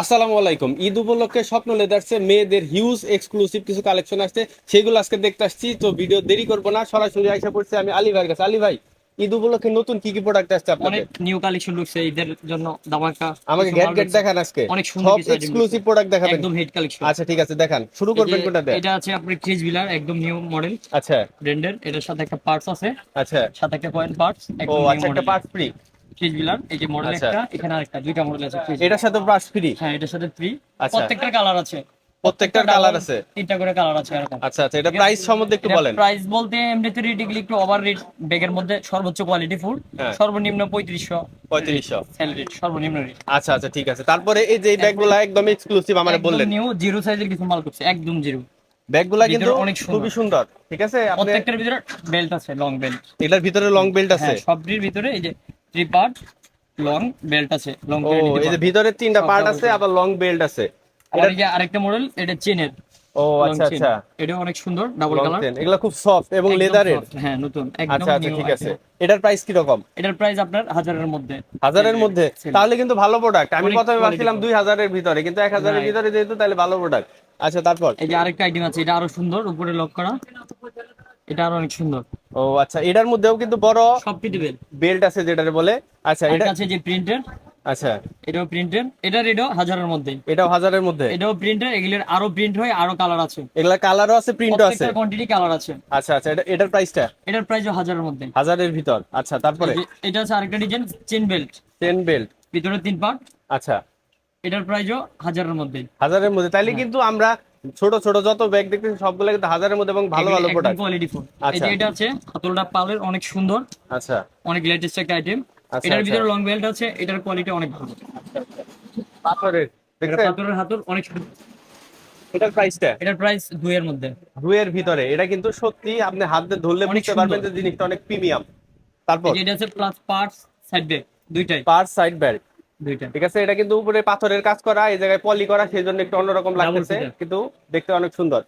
আসসালামু আলাইকুম। ঈদ উপলক্ষে স্বপ্ন লেদার্সে মেয়েদের হিউজ এক্সক্লুসিভ কিছু কালেকশন আসছে। সেগুলো আজকে দেখতে আসছি তো ভিডিও দেরি করব না সরাসরি আইসা পড়ছে আমি আলী ভাইয়ের কাছে। আলী ভাই ঈদ উপলক্ষে নতুন কি কি প্রোডাক্ট আসছে অনেক আপনাদের নিউ কালেকশন ঢুকছে ঈদের জন্য দামাকা আমাকে গেট গেট দেখান আজকে। অনেক সুন্দর সব এক্সক্লুসিভ প্রোডাক্ট দেখাবেন। একদম হিট কালেকশন আচ্ছা ঠিক আছে দেখান। শুরু করবেন কোনটাতে এটা আছে আপনার ক্রিজ বিলার একদম নিউ মডেল আচ্ছা। ব্র্যান্ডের এটার সাথে একটা পার্টস আছে। আচ্ছা। সাথে একটা কয়েন পার্টস ও একদম আচ্ছা একটা পার্ট ফ্রি বিলার এই যে মডেল আচ্ছা। একটা এখানে আরেকটা দুইটা মডেল আছে এটার সাথে ফ্রি হ্যাঁ এটার সাথে ফ্রি আচ্ছা। কালার আছে। প্রত্যেকটার কালার আছে? তিনটা করে কালার আছে এরকম। আচ্ছা আচ্ছা এটা প্রাইস সম্বন্ধে একটু বলেন। প্রাইস বলতে এমনিতে একটু ওভার রেট ব্যাগের মধ্যে সর্বোচ্চ কোয়ালিটি হ্যাঁ। সর্বনিম্ন সেল রেট সর্বনিম্ন রেট আচ্ছা আচ্ছা ঠিক আছে। তারপরে এই যে ব্যাগগুলো একদম। এক্সক্লুসিভ আমার বললেন। নিউ জিরো সাইজের কিছু মাল করছে একদম জিরো ব্যাগগুলা ভিতরে কিন্তু অনেক সুন্দর। খুবই সুন্দর। ঠিক আছে প্রত্যেকটার ভিতরে বেল্ট আছে লং বেল্ট এটার ভিতরে লং বেল্ট আছে। হ্যাঁ সবটির ভিতরে এই যে থ্রি পার্ট লং বেল্ট আছে লং এই যে ভিতরে তিনটা পার্ট আছে আবার লং বেল্ট আছে। আর এই আরেকটা মডেল এটা চেনের ও আচ্ছা আচ্ছা। এটা অনেক সুন্দর ডাবল কালার এগুলো খুব সফট এবং লেদারের হ্যাঁ নতুন একদম আচ্ছা আচ্ছা ঠিক আছে। এটার প্রাইস কি রকম এটার প্রাইস আপনার হাজারের মধ্যে। হাজারের মধ্যে? তাহলে কিন্তু ভালো প্রোডাক্ট আমি প্রথমে ভাবছিলাম full। দুই হাজারের ভিতরে কিন্তু এক হাজারের ভিতরে যেহেতু তাহলে ভালো প্রোডাক্ট আচ্ছা তারপর? এই যে আরেকটা আইটেম আছে এটা আরও সুন্দর উপরে লক করা। এটা আরও অনেক সুন্দর। ও আচ্ছা এটার মধ্যেও কিন্তু বড় সবটি বেল বেল্ট আছে যেটারে বলে। আচ্ছা এটা আছে যে প্রিন্টের আচ্ছা। এটাও প্রিন্টের এটা এটাও হাজারের মধ্যে। এটাও হাজারের মধ্যে? এটাও প্রিন্টের এগুলোর আরও প্রিন্ট হয় আরও কালার আছে। এগুলা কালারও আছে প্রিন্টও আছে? প্রত্যেকটা কোয়ান্টিটি কালার আছে। আচ্ছা আচ্ছা এটা এটার প্রাইসটা এটার প্রাইসও হাজারের মধ্যে। হাজারের ভিতর। আচ্ছা তারপরে? এটা আছে আরেকটা design chain belt ten belt ভিতরে তিন পার্ট আচ্ছা। এটার প্রাইসও হাজারের মধ্যে। হাজারের মধ্যে। তাইলে কিন্তু আমরা ছোট ছোট যত ব্যাগ দেখতেছি সবগুলো কিন্তু হাজারের মধ্যে এবং ভালো ভালো প্রোডাক্ট কোয়ালিটি এই আচ্ছা। যে এটা আছে হাতলটা পালের অনেক সুন্দর। আচ্ছা। অনেক লেটেস্ট একটা আইটেম আচ্ছা, এটার আচ্ছা। ভিতরে লং বেল্ট আছে এটার কোয়ালিটি অনেক ভালো। পাথরের পাথরের হাতল অনেক সুন্দর। এটার প্রাইসটা এটার প্রাইস দুইয়ের মধ্যে। দুয়ের ভিতরে। এটা কিন্তু সত্যি আপনি হাত দিয়ে ধরলে বুঝতে পারবেন যে জিনিসটা অনেক প্রিমিয়াম তারপর এই যে এটা আছে প্লাস পার্টস সাইড ব্যাগ দুইটাই। পার সাইড ব্যাগ দুইটা। ঠিক আছে এটা কিন্তু উপরে পাথরের কাজ করা এই জায়গায় পলি করা সেই জন্য একটু অন্যরকম লাগতেছে কিন্তু দেখতে অনেক সুন্দর।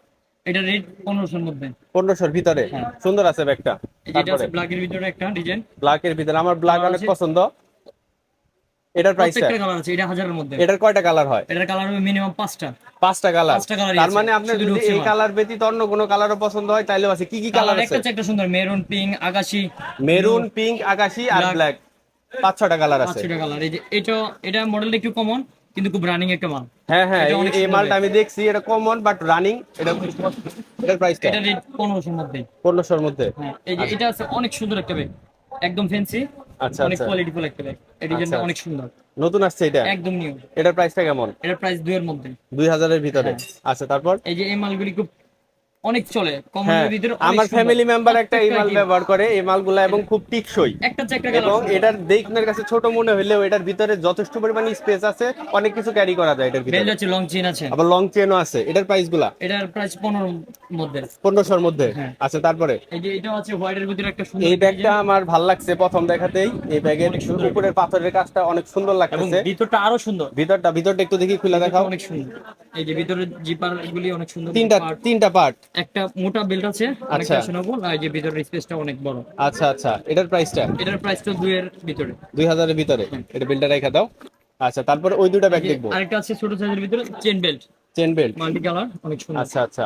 এটা রেট মধ্যে। ভিতরে? হ্যাঁ। সুন্দর আছে ব্যাগটা এটা ভিতরে একটা ডিজাইন ভিতরে আমার ব্ল্যাক অনেক পছন্দ। এটার প্রাইসটা প্রত্যেকটা কালার আছে এটা হাজারের মধ্যে। এটার কয়টা কালার হয়? এটার কালার হবে মিনিমাম পাঁচটা। পাঁচটা কালার তার মানে যদি এই কালার ব্যতীত অন্য কোনো কালারও পছন্দ হয় আছে। কি কি কালার কালার আছে? একটা একটা সুন্দর মেরুন পিঙ্ক আকাশি। মেরুন পিঙ্ক আকাশি আর ব্ল্যাক পাঁচ ছটা কালার আছে। পাঁচশো কালার এই যে এটা এটা মডেলটা একটু কমন কিন্তু খুব রানিং একটা মাল। হ্যাঁ হ্যাঁ এই- অনেক সুন্দর মালটা আমি দেখছি এটা কমন বাট রানিং এটা এটার প্রাইসটা এটা রেট পনেরোশোর মধ্যে। পনেরোশোর মধ্যে? হ্যাঁ এই যে এটা আছে অনেক সুন্দর একটা ব্যাগ একদম ফ্যান্সি আচ্ছা অনেক আচ্ছা। কোয়ালিটিফুল একটা ব্যাগ এই ডিজাইনটা আচ্ছা। অনেক সুন্দর। নতুন আসছে এটা? একদম নিউ এটার প্রাইসটা কেমন? এটার প্রাইস দুইয়ের মধ্যে। দুই হাজারের ভিতরে। আচ্ছা তারপর? এই যে এই মালগুলি খুব অনেক চলে হ্যাঁ কমনের ভিতরে আমার ফ্যামিলি মেম্বার একটা এই মাল ব্যবহার করে এই মালগুলা এবং খুব টিকসই। একটা এবং এটার দেখনের কাছে ছোট মনে হলেও এটার ভিতরে যথেষ্ট পরিমাণে স্পেস আছে অনেক কিছু ক্যারি করা যায় এটার ভিতরে। আছে লং চেন আছে। আবার লং চেনও আছে। এটার প্রাইসগুলা? এটার প্রাইস পনেরোর মধ্যে। পনেরোশোর মধ্যে? হ্যাঁ। আচ্ছা তারপরে? এই যে এটা আছে হোয়াইটের ভিতরে একটা সুন্দর এই ব্যাগটা আমার ভালো লাগছে প্রথম দেখাতেই। এই ব্যাগের। উপরের পাথরের কাজটা অনেক সুন্দর লাগতেছে। ভিতরটা আরও সুন্দর। ভিতরটা ভিতরটা একটু দেখি খুলে দেখাও। অনেক সুন্দর। এই যে ভিতরে জিপার গুলি অনেক সুন্দর। তিনটা তিনটা পার্ট একটা মোটা বেল্ট আছে আচ্ছা। ফ্যাশনেবল আর যে ভিতরের স্পেসটা অনেক বড়। আচ্ছা আচ্ছা। এটার প্রাইসটা এটার প্রাইসটা দুইয়ের ভিতরে। দুই হাজারের ভিতরে। এটা বিলটা রেখে দাও। আচ্ছা তারপরে ওই দুটা ব্যাগ দেখব। আরেকটা আছে ছোট সাইজের ভিতরে chain belt chain belt multi colour অনেক সুন্দর। আচ্ছা আচ্ছা।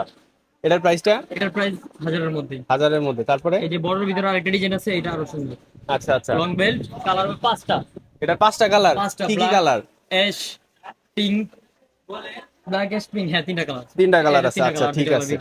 এটার প্রাইসটা এটার প্রাইস হাজারের মধ্যে। হাজারের মধ্যে। তারপরে? এই যে বড়র ভিতরে আরেকটা ডিজাইন আছে এটা আরও সুন্দর। আচ্ছা আচ্ছা। লং বেল্ট কালার পাঁচটা। এটা পাঁচটা কালার কি কি colour ash pink black ash হ্যাঁ তিনটা কালার তিনটা কালার আছে আচ্ছা ঠিক আছে।